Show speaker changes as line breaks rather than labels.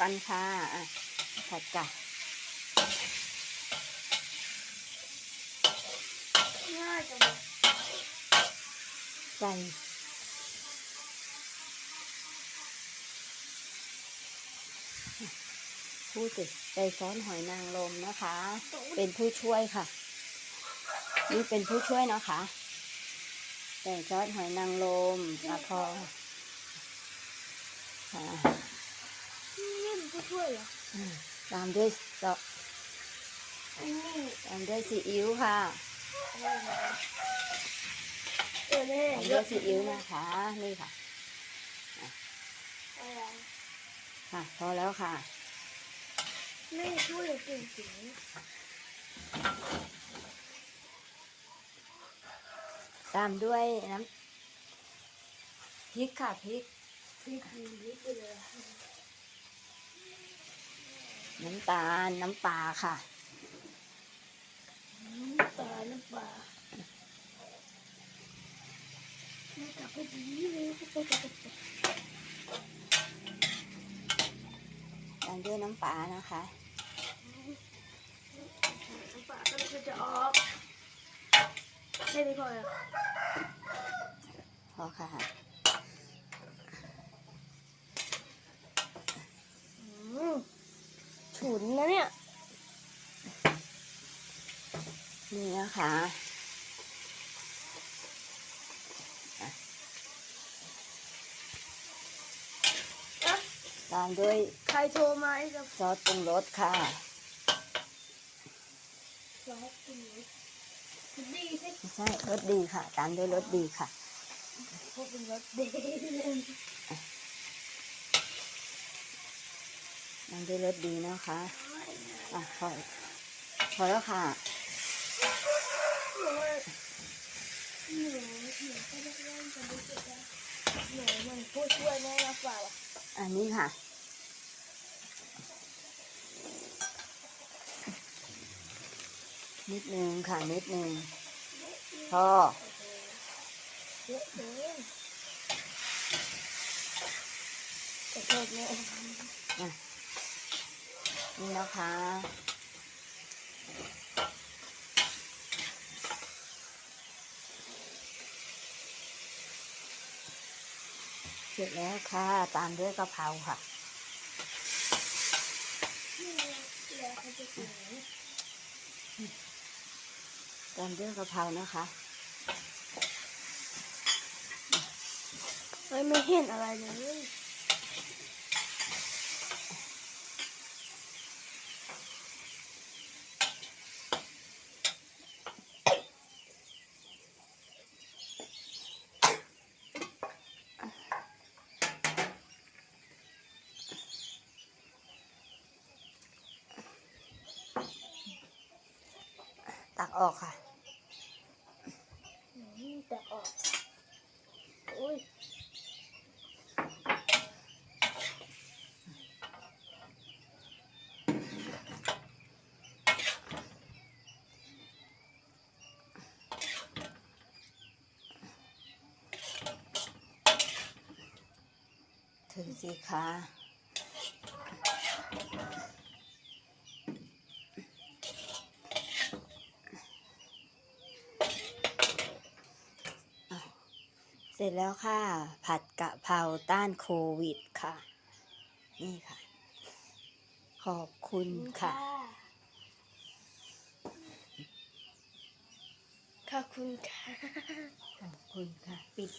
กันค่ะอะผัดกะ
ง่ายจัง
ใส่พูดสิใส่ซอสหอยนางรมนะคะ เป็นผู้ช่วยค่ะ นี่เป็นผู้ช่วยนะคะใส่ซอสหอยนางรมแล้วพอค่ะ
นี่มันผู้ช่วยเหรอ
ตามด้วยซอส
อันนี้
ตามด้วยซีอิ๊วค่ะ
อะไรนะเออแน่
ตามด้วยซีอิ๊วนะคะนี่ค่ะค่ะพอแล้วค่ะ
แม่ช่วยเก่งจริง
ตามด้วยน้ำพริกค่ะพริก
พี่ดีนี่ไปเลย
น้ำตาลน้ำปลาค่ะ
น้ำปลาน้ำปลาไม่กลับไปดีเลยไปไปไปไป
ตามด้วยน้ำปลานะคะ
น้ำปลาก็เลยจะออกแค่นี้พอแล้ว
พอค่ะ
อืมฉุนนะเนี่ย
นี่นะคะ
อะ
ตามด้วย
ใครโทรมาไอ้กับ
ซอสปรุงรสค่ะ
ซอสตรงนี้ดีสิ
ไม่ใช่รสดีค่ะ ตามด้วยรสดีค่ะ
พวกเป็นรถเดย์
ตามด้วยรสดีนะคะอะพอพอแล้วค่ะ
หนูหนูก็ได้เล่นกันรู้สึกว่าหนูมันผู้ช่วยแม่รักเปล่าอะ
อันนี้ค่ะนิดนึงค่ะนิดนึงพอ
เยอะเกินขอโทษแม่
นี่นะคะ เสร็จแล้วค่ะ ตามด้วยกะเพราค่ะตามด้วยกะเพรานะคะ
เฮ้ยไม่เห็นอะไรเลย
ออกค่ะ
อืมแต่ออกโอ้ย
ถือสิคะอะ เสร็จแล้วค่ะ ผัดกะเพราต้านโควิดค่ะ นี่ค่ะ ขอบคุณค่ะ
ขอบคุณค่ะ
ขอบคุณค่ะ ปิด